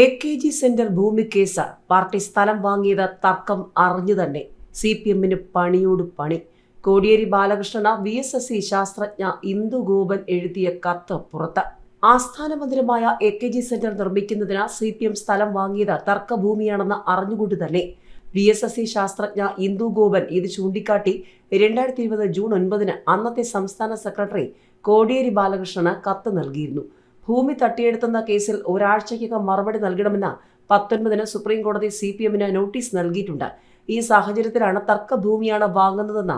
A K G centre ഭൂമി case party സ്ഥലം വാങ്ങിയത് തർക്കം അറിഞ്ഞു തന്നെ. സി പി എമ്മിന് പണിയോട് പണി. കോടിയേരി ബാലകൃഷ്ണന വി എസ് എസ് സി ശാസ്ത്രജ്ഞ ഇന്ദുഗോപൻ എഴുതിയ കത്ത് പുറത്ത്. ആസ്ഥാന മന്ദിരമായ എ കെ ജി സെന്റർ നിർമ്മിക്കുന്നതിന് സി പി എം സ്ഥലം വാങ്ങിയത് തർക്കഭൂമിയാണെന്ന് അറിഞ്ഞുകൊണ്ട് തന്നെ. വി എസ് എസ് സി ശാസ്ത്രജ്ഞ ഇന്ദുഗോപൻ ഇത് ചൂണ്ടിക്കാട്ടി രണ്ടായിരത്തി ഇരുപത് ജൂൺ ഒൻപതിന് അന്നത്തെ സംസ്ഥാന സെക്രട്ടറി കോടിയേരി ബാലകൃഷ്ണന് കത്ത് നൽകിയിരുന്നു. ഭൂമി തട്ടിയെടുത്തുന്ന കേസിൽ ഒരാഴ്ചയ്ക്കകം മറുപടി നൽകണമെന്ന് പത്തൊൻപതിന് സുപ്രീം കോടതി സി പി എമ്മിന് നോട്ടീസ് നൽകിയിട്ടുണ്ട്. ഈ സാഹചര്യത്തിലാണ് തർക്ക ഭൂമിയാണ് വാങ്ങുന്നതെന്ന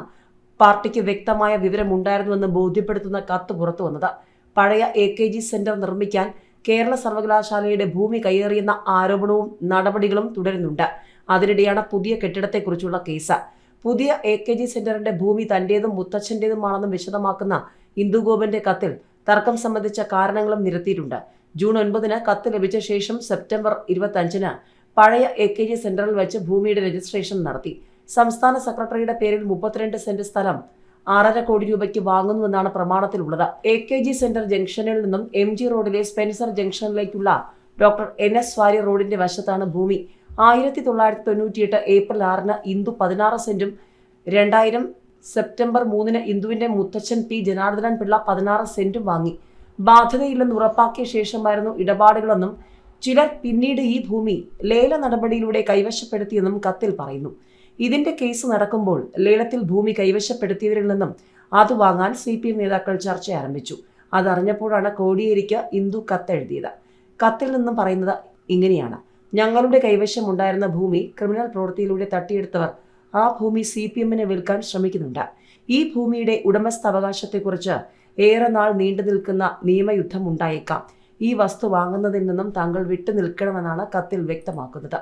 പാർട്ടിക്ക് വ്യക്തമായ വിവരമുണ്ടായിരുന്നുവെന്ന് ബോധ്യപ്പെടുത്തുന്ന കത്ത് പുറത്തു വന്നത്. പഴയ എ കെ ജി സെന്റർ നിർമ്മിക്കാൻ കേരള സർവകലാശാലയുടെ ഭൂമി കയ്യേറിയെന്ന ആരോപണവും നടപടികളും തുടരുന്നുണ്ട്. അതിനിടെയാണ് പുതിയ കെട്ടിടത്തെക്കുറിച്ചുള്ള കേസ്. പുതിയ എ കെ ജി സെന്ററിന്റെ ഭൂമി തന്റേതും മുത്തച്ഛന്റേതുമാണെന്നും വിശദമാക്കുന്ന ഇന്ദുഗോപന്റെ കത്തിൽ തർക്കം സംബന്ധിച്ച കാരണങ്ങളും നിരത്തിയിട്ടുണ്ട്. ജൂൺ ഒൻപതിന് കത്ത് ലഭിച്ച ശേഷം സെപ്റ്റംബർ ഇരുപത്തഞ്ചിന് പഴയ എ കെ ജി സെന്ററിൽ വെച്ച് ഭൂമിയുടെ രജിസ്ട്രേഷൻ നടത്തി. സംസ്ഥാന സെക്രട്ടറിയുടെ പേരിൽ മുപ്പത്തിരണ്ട് സെന്റ് സ്ഥലം ആറര കോടി രൂപയ്ക്ക് വാങ്ങുന്നുവെന്നാണ് പ്രമാണത്തിലുള്ളത്. എ കെ ജി സെന്റർ ജംഗ്ഷനിൽ നിന്നും എം ജി റോഡിലെ സ്പെൻസർ ജംഗ്ഷനിലേക്കുള്ള ഡോക്ടർ എൻ എസ് വാരി റോഡിന്റെ വശത്താണ് ഭൂമി. ആയിരത്തി തൊള്ളായിരത്തി തൊണ്ണൂറ്റിയെട്ട് ഏപ്രിൽ ആറിന് ഇന്ദു പതിനാറ് സെന്റും രണ്ടായിരം സെപ്റ്റംബർ മൂന്നിന് ഇന്ദുവിന്റെ മുത്തച്ഛൻ പി. ജനാർദ്ദനൻ പിള്ള പതിനാറ് സെന്റും വാങ്ങി. ബാധ്യതയില്ലെന്ന് ഉറപ്പാക്കിയ ശേഷമായിരുന്നു ഇടപാടുകളെന്നും ചിലർ പിന്നീട് ഈ ഭൂമി ലേല നടപടിയിലൂടെ കൈവശപ്പെടുത്തിയെന്നും കത്തിൽ പറയുന്നു. ഇതിന്റെ കേസ് നടക്കുമ്പോൾ ലേലത്തിൽ ഭൂമി കൈവശപ്പെടുത്തിയവരിൽ നിന്നും അത് വാങ്ങാൻ സി പി എം നേതാക്കൾ ചർച്ച ആരംഭിച്ചു. അതറിഞ്ഞപ്പോഴാണ് കോടിയേരിക്ക് ഇന്ദു കത്തെഴുതിയത്. കത്തിൽ നിന്നും പറയുന്നത് ഇങ്ങനെയാണ്. ഞങ്ങളുടെ കൈവശമുണ്ടായിരുന്ന ഭൂമി ക്രിമിനൽ പ്രവൃത്തിയിലൂടെ തട്ടിയെടുത്തവർ ആ ഭൂമി സി പി എമ്മിന് വിൽക്കാൻ ശ്രമിക്കുന്നുണ്ട്. ഈ ഭൂമിയുടെ ഉടമസ്ഥാവകാശത്തെക്കുറിച്ച് ഏറെ നാൾ നീണ്ടു നിൽക്കുന്ന നിയമയുദ്ധം ഉണ്ടായേക്കാം ഈ വസ്തു വാങ്ങുന്നതിൽ നിന്നും താങ്കൾ വിട്ടു നിൽക്കണമെന്നാണ് കത്തിൽ വ്യക്തമാക്കുന്നത്.